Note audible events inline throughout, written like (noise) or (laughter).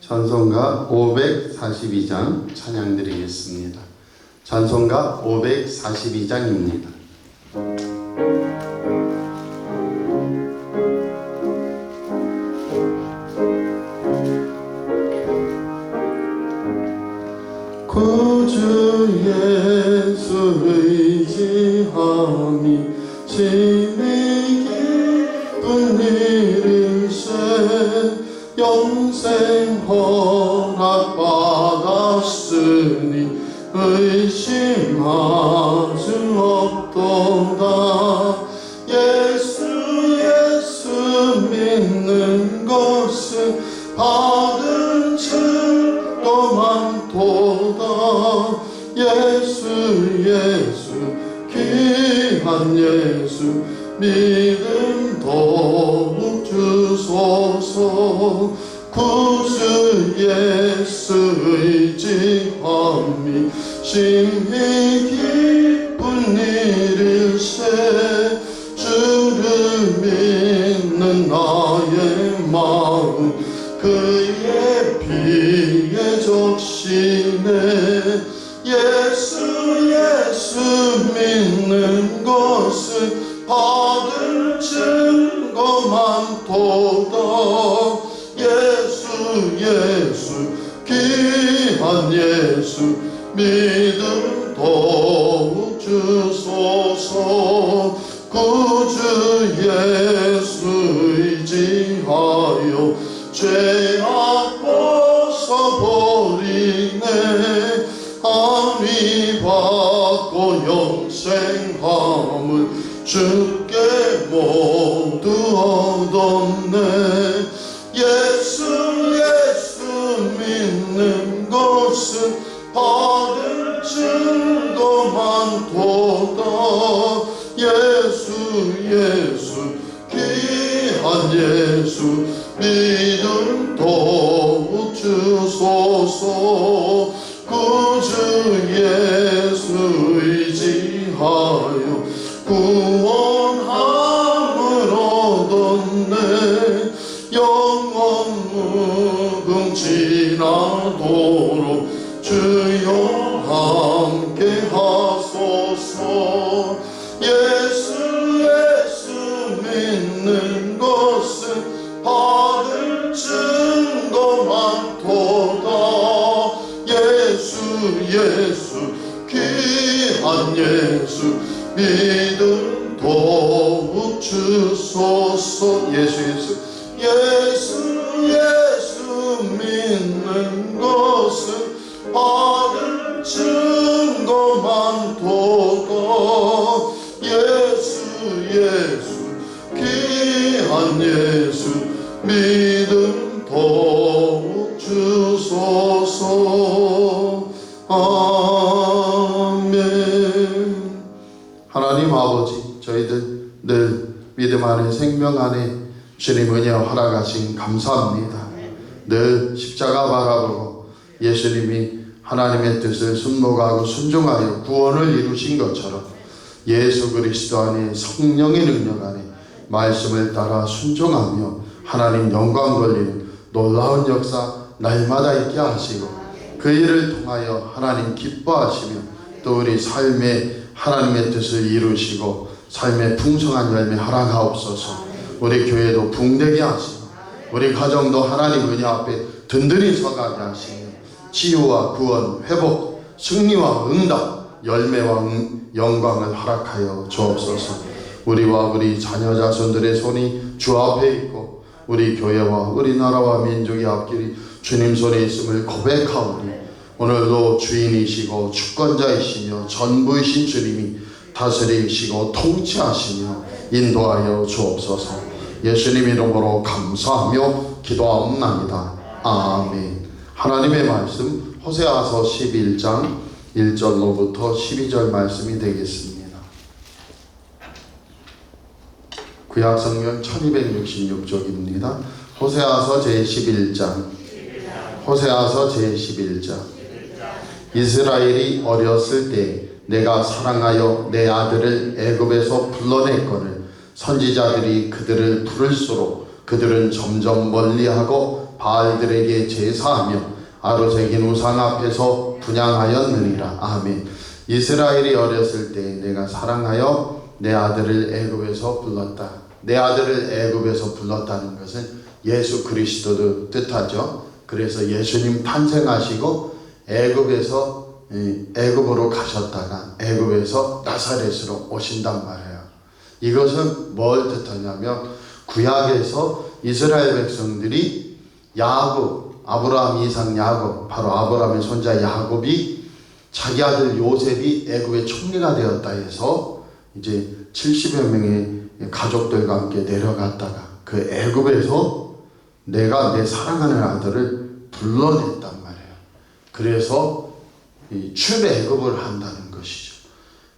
찬송가 542장 찬양 드리겠습니다. 찬송가 542장입니다. 받았으니 의심할 수 없도다. 예수 예수 믿는 것은 받은 증도 많도다. 예수 예수 귀한 예수 믿음 더욱 주소서. 구주 예수 의지함이 심히 기쁜 일일세 주를 믿는 나의 마음 그의 피에 적시네 예수 예수 믿는 것은 받을 증거 많도다 예수 예수 귀한 예 주께 모두 얻었네. 예수 예수 믿는 것은 받을 증거 많도다. 예수 예수 귀한 예수 믿음 더욱 주소서 무궁지나도록 주여 함께 하소서. 예수 예수 믿는 것은 받을 증거 많도다. 예수 예수 귀한 예수 믿음 더욱 주소서. 예수 예수 예수 허락하신 감사합니다. 늘 십자가 바라보고 예수님이 하나님의 뜻을 순목하고 순종하여 구원을 이루신 것처럼 예수 그리스도 안에 성령의 능력 안에 말씀을 따라 순종하며 하나님 영광 돌리는 놀라운 역사 날마다 있게 하시고 그 일을 통하여 하나님 기뻐하시며 또 우리 삶에 하나님의 뜻을 이루시고 삶의 풍성한 열매 허락하옵소서. 우리 교회도 붕대게 하시고 우리 가정도 하나님 은혜 앞에 든든히 서가게 하시며 치유와 구원, 회복, 승리와 응답, 열매와 응- 영광을 허락하여 주옵소서. 우리와 우리 자녀 자손들의 손이 주 앞에 있고 우리 교회와 우리 나라와 민족의 앞길이 주님 손에 있음을 고백하오니 오늘도 주인이시고 주권자이시며 전부이신 주님이 다스리시고 통치하시며 인도하여 주옵소서. 예수님 이름으로 감사하며 기도하옵나이다. 아멘. 하나님의 말씀 호세아서 11장 1절로부터 12절 말씀이 되겠습니다. 구약 성경 1266쪽입니다. 호세아서 제11장 호세아서 제11장 이스라엘이 어렸을 때 내가 사랑하여 내 아들을 애굽에서 불러냈거늘 선지자들이 그들을 부를수록 그들은 점점 멀리하고 바알들에게 제사하며 아로새긴 우상 앞에서 분양하였느니라. 아멘. 이스라엘이 어렸을 때 내가 사랑하여 내 아들을 애굽에서 불렀다. 내 아들을 애굽에서 불렀다는 것은 예수 그리스도도 뜻하죠. 그래서 예수님 탄생하시고 애굽에서 이, 애굽으로 가셨다가 애굽에서 나사렛으로 오신단 말이에요. 이것은 뭘 뜻하냐면 구약에서 이스라엘 백성들이 야곱 아브라함 이상 야곱 바로 아브라함의 손자 야곱이 자기 아들 요셉이 애굽의 총리가 되었다 해서 이제 70여 명의 가족들과 함께 내려갔다가 그 애굽에서 내가 내 사랑하는 아들을 불러냈단 말이에요. 그래서 이 출애굽을 한다는 것이죠.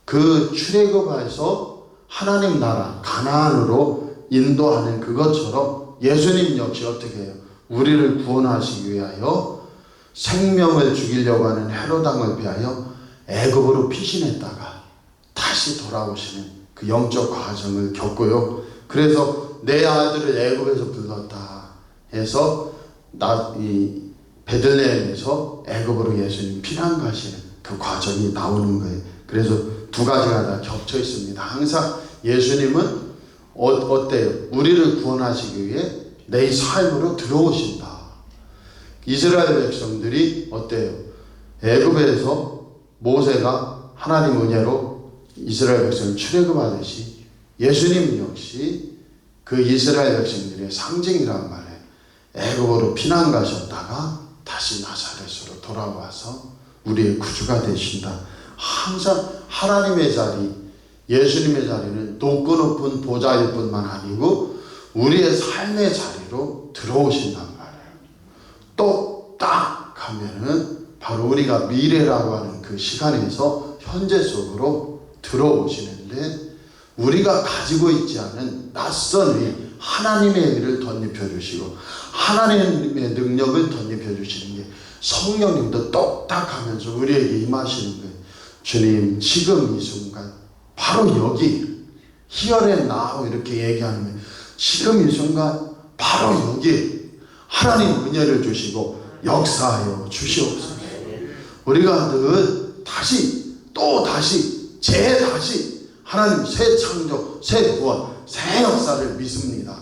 그 출애굽에서 하나님 나라 가나안으로 인도하는 그것처럼 예수님 역시 어떻게 해요? 우리를 구원하시기 위하여 생명을 죽이려고 하는 헤로당을 비하여 애굽으로 피신했다가 다시 돌아오시는 그 영적 과정을 겪고요. 그래서 내 아들을 애굽에서 불렀다 해서 나 이 베들레헴에서 애굽으로 예수님 피난 가시는 그 과정이 나오는 거예요. 그래서 두 가지가 다 겹쳐 있습니다. 항상 예수님은 어, 어때요? 우리를 구원하시기 위해 내 삶으로 들어오신다. 이스라엘 백성들이 어때요? 애굽에서 모세가 하나님 은혜로 이스라엘 백성을 출애굽하듯이 예수님 역시 그 이스라엘 백성들의 상징이란 말이에요. 애굽으로 피난 가셨다가 다시 나사렛으로 돌아와서 우리의 구주가 되신다. 항상 하나님의 자리, 예수님의 자리는 높고 높은 보좌일 뿐만 아니고 우리의 삶의 자리로 들어오신단 말이에요. 또딱 하면은 바로 우리가 미래라고 하는 그 시간에서 현재 속으로 들어오시는데 우리가 가지고 있지 않은 낯선 일, 하나님의 일을 덧입혀 주시고 하나님의 능력을 덧입혀 주시는 게 성령님도 똑딱하면서 우리에게 임하시는 거예요. 주님 지금 이 순간 바로 여기 히어레 나우 이렇게 얘기하면 지금 이 순간 바로 여기 하나님 은혜를 주시고 역사하여 주시옵소서. 우리가 늘 다시 또 다시 재 다시 하나님 새 창조, 새 구원, 새 역사를 믿습니다.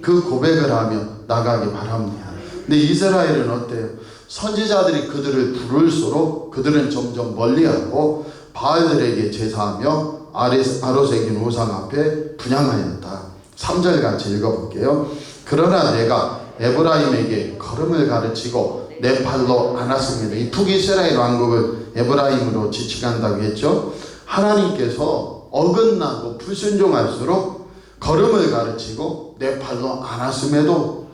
그 고백을 하며 나가기 바랍니다. 근데 이스라엘은 어때요? 선지자들이 그들을 부를수록 그들은 점점 멀리하고 바알들에게 제사하며 아로새긴 우상 앞에 분양하였다. 3절 같이 읽어볼게요. 그러나 내가 에브라임에게 걸음을 가르치고 내 팔로 안았습니다. 이 북이스라엘 왕국을 에브라임으로 지칭한다고 했죠. 하나님께서 어긋나고 불순종할수록 걸음을 가르치고 내 팔로 안았음에도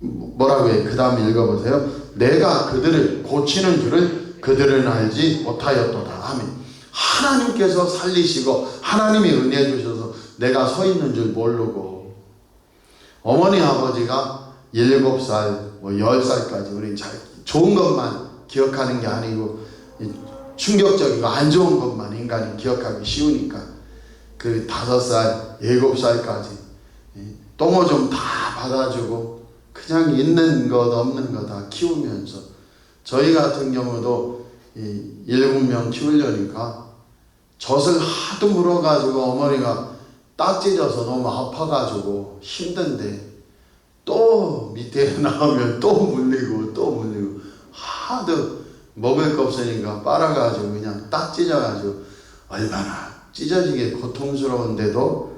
뭐라고 해? 그 다음 읽어보세요. 내가 그들을 고치는 줄을 그들은 알지 못하였도다. 아멘. 하나님께서 살리시고 하나님이 은혜 주셔서 내가 서 있는 줄 모르고 어머니 아버지가 일곱 살, 뭐열 살까지 우리 잘 좋은 것만 기억하는 게 아니고 충격적이고 안 좋은 것만 인간이 기억하기 쉬우니까 그 다섯 살, 일곱 살까지 똥어 좀 다 받아주고 그냥 있는 것 없는 거 다 키우면서 저희 같은 경우도 이 일곱 명 키우려니까 젖을 하도 물어가지고 어머니가 딱 찢어서 너무 아파가지고 힘든데 또 밑에 (laughs) 나오면 또 물리고 또 물리고 하도 먹을 거 없으니까 빨아가지고 그냥 딱 찢어가지고 얼마나 찢어지게 고통스러운데도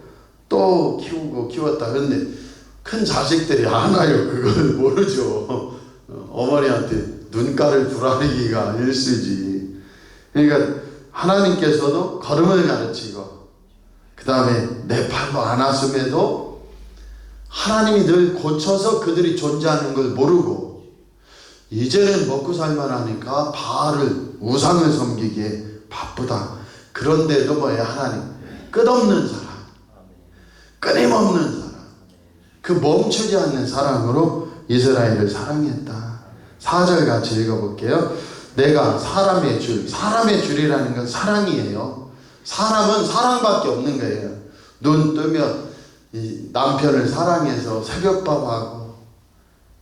또 키우고 키웠다. 근데 큰 자식들이 알아요? 그걸 (laughs) 모르죠. 어머니한테 눈가를 부라리기가 일수지. 그러니까 하나님께서도 걸음을 가르치고 그 다음에 내 팔로 안았음에도 하나님이 늘 고쳐서 그들이 존재하는 걸 모르고 이제는 먹고 살만 하니까 바알을 우상을 섬기기에 바쁘다. 그런데도 뭐야 하나님 끝없는 사랑, 끊임없는 사랑, 그 멈추지 않는 사랑으로 이스라엘을 사랑했다. 4절 같이 읽어볼게요. 내가 사람의 줄, 사람의 줄이라는 건 사랑이에요. 사람은 사랑밖에 없는 거예요. 눈 뜨면 이 남편을 사랑해서 새벽밥하고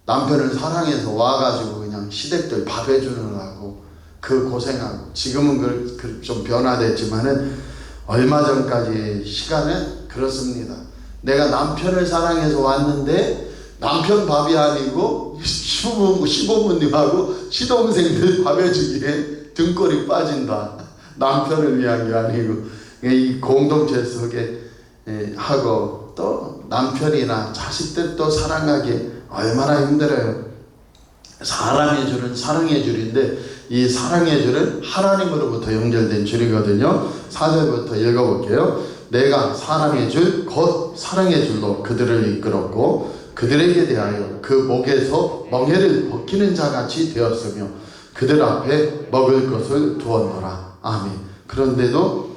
남편을 사랑해서 와가지고 그냥 시댁들 밥 해주느라고 그 고생하고 지금은 그- 그 좀 변화됐지만은 얼마 전까지 시간은 그렇습니다. 내가 남편을 사랑해서 왔는데 남편 밥이 아니고 시부모, 시부모님하고 시동생들 밥 해주기에 등골이 빠진다. 남편을 위한 게 아니고 이 공동체 속에 예, 하고 또 남편이나 자식들 또 사랑하기 얼마나 힘들어요. 사람의 줄은 사랑의 줄인데 이 사랑의 줄은 하나님으로부터 연결된 줄이거든요. 4절부터 읽어볼게요. 내가 사랑의 줄, 곧 사랑의 줄로 그들을 이끌었고 그들에게 대하여 그 목에서 멍에를 벗기는 자같이 되었으며 그들 앞에 먹을 것을 두었노라. 아멘. 그런데도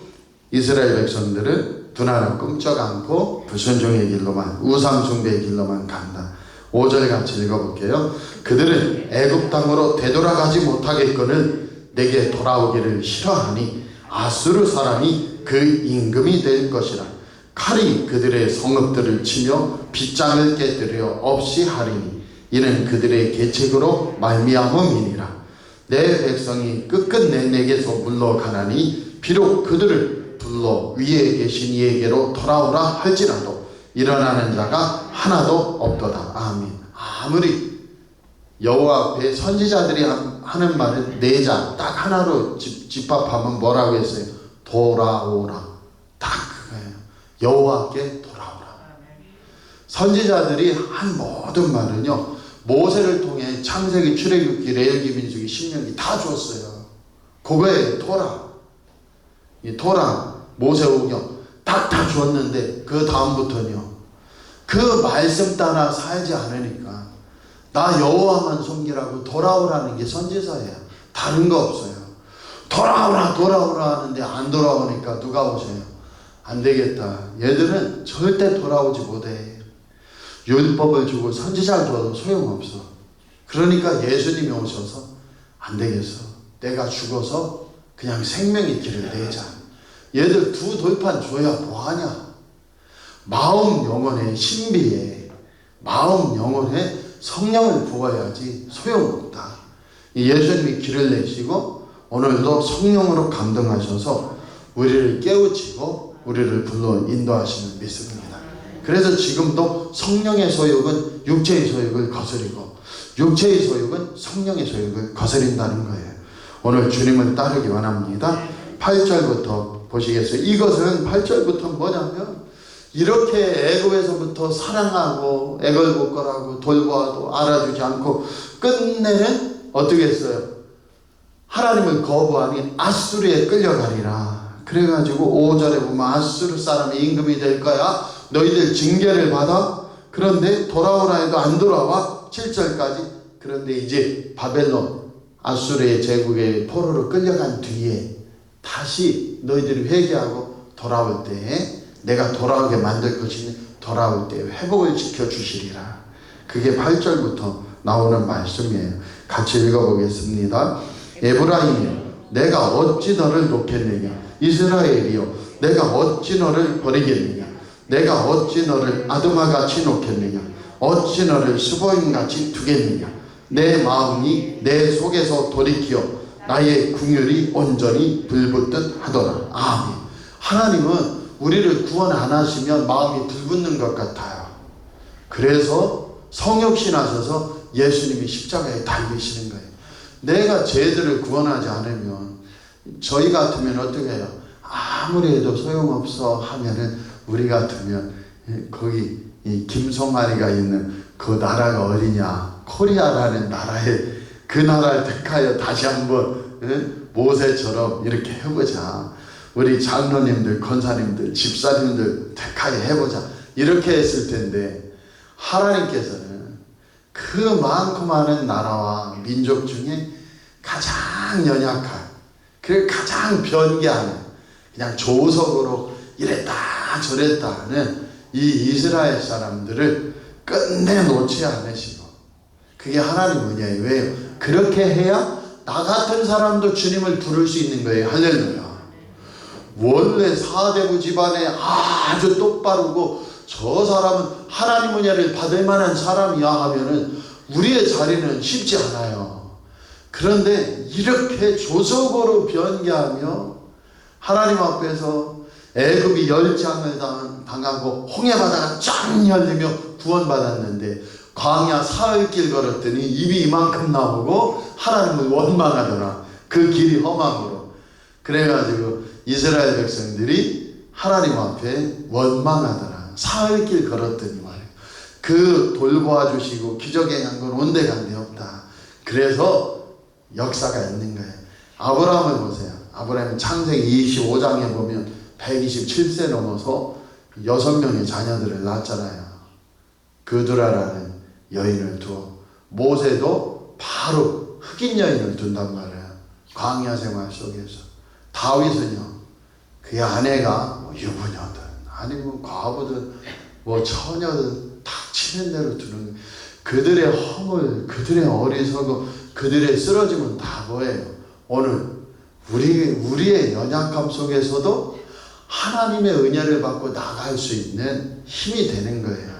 이스라엘 백성들은 두 나라 꿈쩍 않고 불순종의 길로만 우상 숭배의 길로만 간다. 5절 같이 읽어볼게요. 그들은 애굽 땅으로 되돌아가지 못하겠거늘 내게 돌아오기를 싫어하니 아수르 사람이 그 임금이 될 것이라. 칼이 그들의 성읍들을 치며 빗장을 깨뜨려 없이 하리니 이는 그들의 계책으로 말미암음이니라. 내 백성이 끝끝내 내게서 물러가나니 비록 그들을 불러 위에 계신 이에게로 돌아오라 할지라도 일어나는 자가 하나도 없도다. 아멘. 아무리 여호와 앞에 선지자들이 하- 하는 말은 네자 딱 하나로 집, 집합하면 뭐라고 했어요? 돌아오라. 딱 그거예요. 여호와께 돌아오라. 선지자들이 한 모든 말은요. 모세를 통해 창세기, 출애굽기, 레위기, 민수기, 신명기 다 줬어요. 그거에 토라. 이 토라, 모세오경 다다 줬는데 그 다음부터는요. 그 말씀 따라 살지 않으니까 나 여호와만 섬기라고 돌아오라는 게 선지자예요. 다른 거 없어요. 돌아오라 돌아오라 하는데 안 돌아오니까 누가 오세요? 안 되겠다. 얘들은 절대 돌아오지 못해. 율법을 주고 선지자를 줘도 소용없어. 그러니까 예수님이 오셔서 안 되겠어. 내가 죽어서 그냥 생명의 길을 내자. 얘들 두 돌판 줘야 뭐하냐? 마음 영혼의 신비에 마음 영혼에 성령을 부어야지 소용없다. 이 예수님이 길을 내시고 오늘도 성령으로 감동하셔서 우리를 깨우치고 우리를 불러 인도하시는 믿습니다. 그래서 지금도 성령의 소욕은 육체의 소욕을 거스리고 육체의 소욕은 성령의 소욕을 거스린다는 거예요. 오늘 주님을 따르기 원합니다. 8절부터 보시겠어요? 이것은 8절부터 뭐냐면 이렇게 애굽에서부터 사랑하고 애걸복걸하고 돌보아도 알아주지 않고 끝내는 어떻게 했어요? 하나님을 거부하니 아수르에 끌려가리라. 그래가지고 5절에 보면 아수르 사람이 임금이 될 거야. 너희들 징계를 받아. 그런데 돌아오라 해도 안 돌아와. 7절까지. 그런데 이제 바벨론 아수르의 제국의 포로로 끌려간 뒤에 다시 너희들이 회개하고 돌아올 때에 내가 돌아오게 만들 것이니 돌아올 때 회복을 지켜주시리라. 그게 8절부터 나오는 말씀이에요. 같이 읽어보겠습니다. 에브라임이여 내가 어찌 너를 놓겠느냐? 이스라엘이여 내가 어찌 너를 버리겠느냐? 내가 어찌 너를 아드마같이 놓겠느냐? 어찌 너를 수보인같이 두겠느냐? 내 마음이 내 속에서 돌이키어 나의 궁율이 온전히 불붙듯 하더라. 아멘. 하나님은 우리를 구원 안 하시면 마음이 불붙는 것 같아요. 그래서 성육신 하셔서 예수님이 십자가에 달리시는 거예요. 내가 죄들을 구원하지 않으면 저희 같으면 어떻게 해요? 아무리 해도 소용없어 하면은 우리 같으면 거기 이 김송아리가 있는 그 나라가 어디냐? 코리아라는 나라에 그 나라를 택하여 다시 한번 예? 모세처럼 이렇게 해보자. 우리 장로님들, 권사님들, 집사님들 택하여 해보자. 이렇게 했을 텐데 하나님께서는 그 많고 많은 나라와 민족 중에 가장 연약한, 그 가장 변개하는, 그냥 조석으로 이랬다 저랬다 하는 이 이스라엘 사람들을 끝내 놓지 않으시고, 그게 하나님 은혜예요. 왜요? 그렇게 해야 나 같은 사람도 주님을 부를 수 있는 거예요. 할렐루야. 원래 사대부 집안에 아주 똑바르고 저 사람은 하나님 은혜를 받을 만한 사람이야 하면은 우리의 자리는 쉽지 않아요. 그런데 이렇게 조석으로 변개하며 하나님 앞에서 애굽이 열장을 당- 당하고 홍해바다가 쫙 열리며 구원받았는데 광야 사흘길 걸었더니 입이 이만큼 나오고 하나님을 원망하더라. 그 길이 험함으로. 그래가지고 이스라엘 백성들이 하나님 앞에 원망하더라. 사흘길 걸었더니 말이에요. 그 돌보아 주시고 기적의 양건 온데간데 없다. 그래서 역사가 있는 거예요. 아브라함을 보세요. 아브라함 창세기 25장에 보면 127세 넘어서 여섯 명의 자녀들을 낳았잖아요. 그두라라는 여인을 두어 모세도 바로 흑인 여인을 둔단 말이에요. 광야 생활 속에서 다윗은요 그의 아내가 뭐 유부녀든 아니면 과부든 뭐 처녀든 다 치는 대로 두는. 그들의 허물, 그들의 어리석음, 그들의 쓰러짐은 다 뭐예요? 오늘 우리 우리의 연약함 속에서도 하나님의 은혜를 받고 나갈 수 있는 힘이 되는 거예요.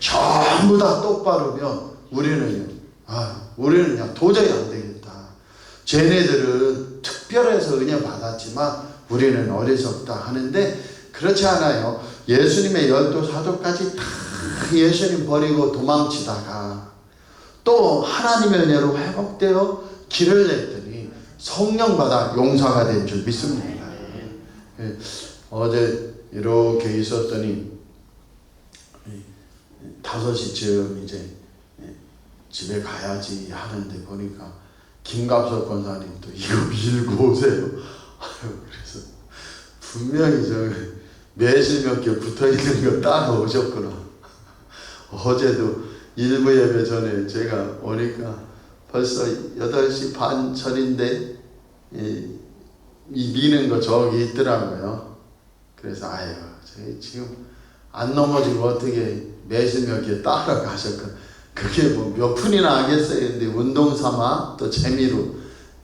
전부 다 똑바르면 우리는 아, 우리는 그냥 도저히 안 되겠다. 쟤네들은 특별해서 은혜 받았지만 우리는 어리석다 하는데 그렇지 않아요. 예수님의 열두 사도까지 다 예수님 버리고 도망치다가 또 하나님의 은혜로 회복되어 길을 냈더니 성령 받아 용사가 된 줄 믿습니다. 예, 어제 이렇게 있었더니 다섯 시쯤 이제 예, 집에 가야지 하는데 보니까 김갑석 권사님도 이거 밀고 오세요. 아유, 그래서 분명히 저 매실 몇 개 붙어 있는 거 따로 오셨구나. 어제도 일부 예배 전에 제가 오니까 벌써 8시 반 전인데 이, 이 미는 거 저기 있더라고요. 그래서 아유, 지금 안 넘어지고 어떻게 매실 몇 개 따라 가셨구나. 그게 뭐 몇 푼이나 하겠어요. 근데 운동 삼아 또 재미로.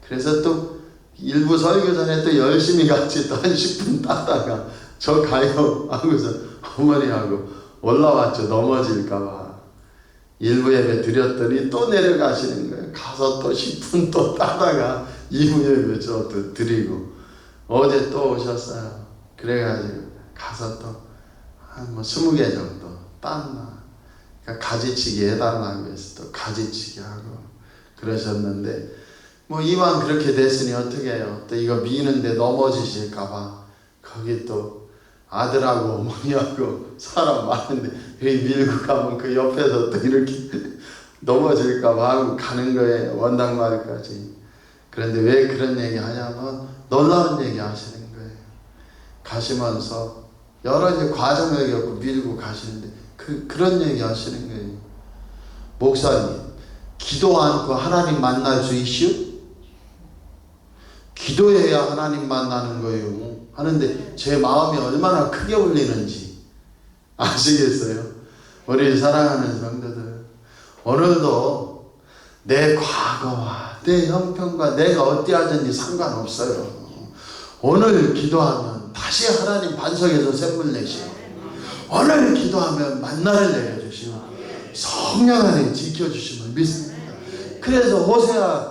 그래서 또 일부 설교 전에 또 열심히 같이 또 한 10분 따다가 저 가요 하고서 어머니하고 올라왔죠. 넘어질까봐. 일부 예배 드렸더니 또 내려가시는 거예요. 가서 또 10분 또 따다가 2부 예배 저또 드리고 어제 또 오셨어요. 그래가지고 가서 또 한 뭐 20개 정도 땄나. 그러니까 가지치기 해달라고 해서 또 가지치기 하고 그러셨는데 뭐 이왕 그렇게 됐으니 어떻게 해요? 또 이거 미는데 넘어지실까봐 거기 또 아들하고 어머니하고 사람 많은데 밀고 가면 그 옆에서 또 이렇게 넘어질까봐 하고 가는 거예요. 원당 마을까지. 그런데 왜 그런 얘기 하냐면 놀라운 얘기 하시는 거예요. 가시면서 여러 이제 과정을 겪고 밀고 가시는데 그, 그런 얘기 하시는 거예요. 목사님, 기도 않고 하나님 만날 수 있슈? 기도해야 하나님 만나는 거예요. 하는데 제 마음이 얼마나 크게 울리는지 아시겠어요? 우리 사랑하는 성도들, 오늘도 내 과거와 내 형편과 내가 어찌하든지 상관없어요. 오늘 기도하면 다시 하나님 반석에서 샘물 내시고 오늘 기도하면 만나를 내려주시고 성령 안에 지켜주심을 믿습니다. 그래서 호세아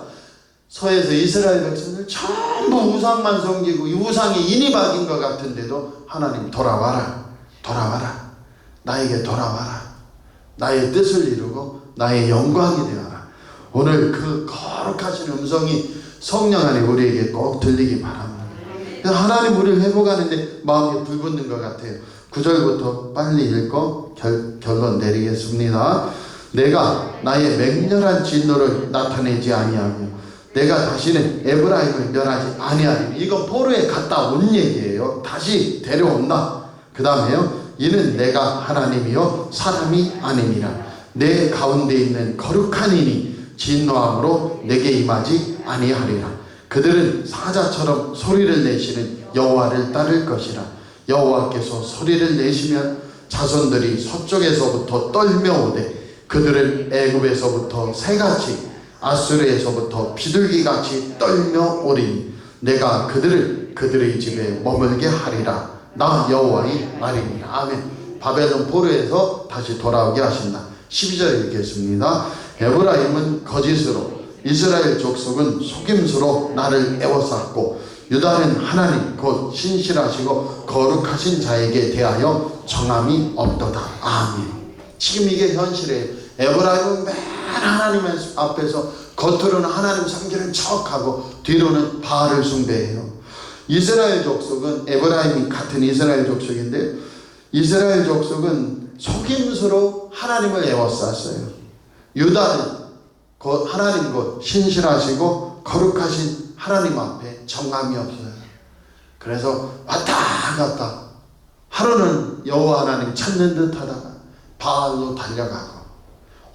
서에서 이스라엘 백성들 전부 우상만 섬기고 이 우상이 인이 박인 것 같은데도 하나님 돌아와라 돌아와라. 나에게 돌아와라. 나의 뜻을 이루고 나의 영광이 되어라. 오늘 그 거룩하신 음성이 성령 안에 우리에게 꼭 들리기 바랍니다. 하나님 우리를 회복하는데 마음이 불붙는 것 같아요. 9절부터 빨리 읽고 결, 결론 내리겠습니다. 내가 나의 맹렬한 진노를 나타내지 아니하고 내가 다시는 에브라임을 멸하지 아니하리니 이건 포로에 갔다 온 얘기예요. 다시 데려온다. 그 다음에요. 이는 내가 하나님이요 사람이 아니니라. 내 가운데 있는 거룩한 이니 진노함으로 내게 임하지 아니하리라. 그들은 사자처럼 소리를 내시는 여호와를 따를 것이라. 여호와께서 소리를 내시면 자손들이 서쪽에서부터 떨며 오되 그들은 애굽에서부터 새같이 아수르에서부터 비둘기같이 떨며 오리니 내가 그들을 그들의 집에 머물게 하리라. 나 여호와의 말이니라 아멘. 바벨론 포로에서 다시 돌아오게 하신다. 12절 읽겠습니다. 에브라임은 거짓으로 이스라엘 족속은 속임수로 나를 애워쌌고 유다는 하나님 곧 신실하시고 거룩하신 자에게 대하여 정함이 없도다. 아멘. 지금 이게 현실이에요 에브라임은 맨 하나님 앞에서 겉으로는 하나님 섬기는 척하고 뒤로는 바알을 숭배해요. 이스라엘 족속은 에브라임이 같은 이스라엘 족속인데 이스라엘 족속은 속임수로 하나님을 애워쌌어요. 유다는 곧 하나님 곧 신실하시고 거룩하신 하나님 앞에 정함이 없어요. 그래서 왔다 갔다. 하루는 여호와 하나님 찾는 듯 하다가 바알로 달려가고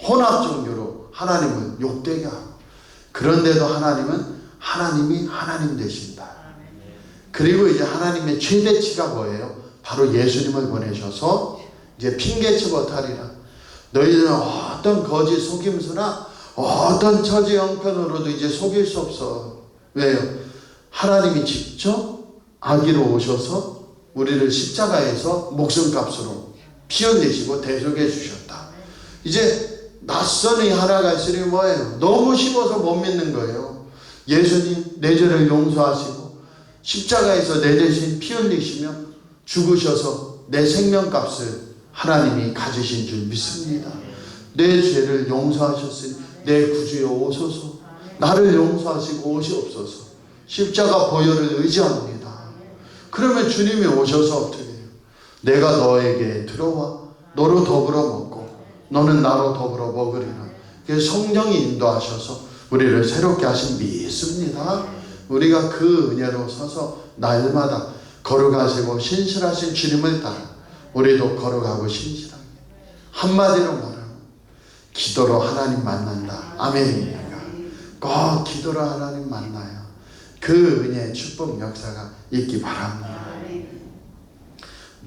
혼합 종교로 하나님을 욕되게 하고 그런데도 하나님은 하나님이 하나님 되신다. 그리고 이제 하나님의 최대치가 뭐예요? 바로 예수님을 보내셔서 이제 핑계치 못하리라. 너희들은 어떤 거짓 속임수나 어떤 처지 형편으로도 이제 속일 수 없어. 왜요? 하나님이 직접 아기로 오셔서 우리를 십자가에서 목숨값으로 피 흘리시고 대속해 주셨다. 이제 낯선이 하나가 있으니 뭐예요? 너무 쉬워서 못 믿는 거예요. 예수님 내 죄를 용서하시고 십자가에서 내 대신 피 흘리시며 죽으셔서 내 생명값을 하나님이 가지신 줄 믿습니다. 내 죄를 용서하셨으니 내 구주여 오소서 나를 용서하시고 오시옵소서 십자가 보혈을 의지합니다. 그러면 주님이 오셔서 어떻게 해요? 내가 너에게 들어와 너로 더불어 먹고 너는 나로 더불어 먹으리라. 성령이 인도하셔서 우리를 새롭게 하신 믿습니다. 우리가 그 은혜로 서서 날마다 거룩하시고 신실하신 주님을 따라 우리도 거룩하고 신실하게 한마디로 말하면 기도로 하나님 만난다. 아멘입니까? 꼭 기도로 하나님 만나요. 그 은혜의 축복 역사가 있기 바랍니다.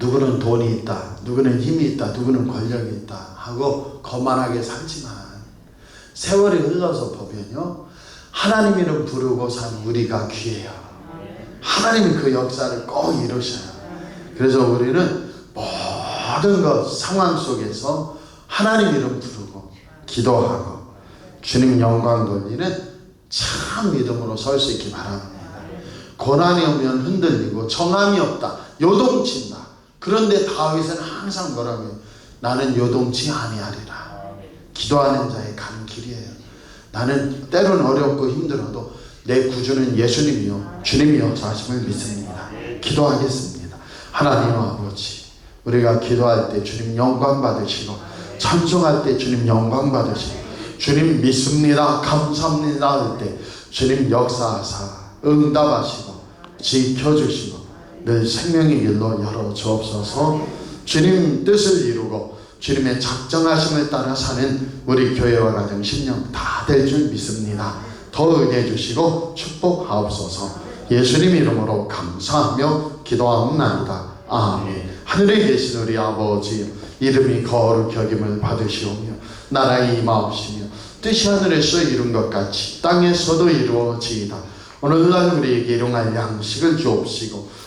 누구는 돈이 있다, 누구는 힘이 있다, 누구는 권력이 있다 하고 거만하게 살지만 세월이 흘러서 보면요 하나님 이름 부르고 산 우리가 귀해요. 하나님이 그 역사를 꼭 이루셔요. 그래서 우리는 모든 것 상황 속에서 하나님 이름 부르고 기도하고 주님 영광 돌리는 참 믿음으로 설 수 있기 바랍니다. 고난이 오면 흔들리고 정함이 없다. 요동친다. 그런데 다윗은 항상 뭐라고 해요? 나는 요동치 아니하리라. 기도하는 자의 가는 길이에요. 나는 때로는 어렵고 힘들어도 내 구주는 예수님이요 주님이요 자심을 믿습니다. 기도하겠습니다. 하나님 아버지 우리가 기도할 때 주님 영광 받으시고 찬송할 때 주님 영광 받으시고 주님 믿습니다 감사합니다 할 때 주님 역사하사 응답하시고 지켜주시고 늘 생명의 길로 열어 주옵소서 주님 뜻을 이루고 주님의 작정하심을 따라 사는 우리 교회와 가정 신령 다 될 줄 믿습니다. 더 은혜 주시고 축복하옵소서 예수님 이름으로 감사하며 기도하옵나이다. 아멘 하늘에 계신 우리 아버지 이름이 거룩히 여김을 받으시오며 나라의 임하옵시며 뜻이 하늘에서 이룬 것 같이 땅에서도 이루어지이다. 오늘날 우리에게 일용할 양식을 주옵시고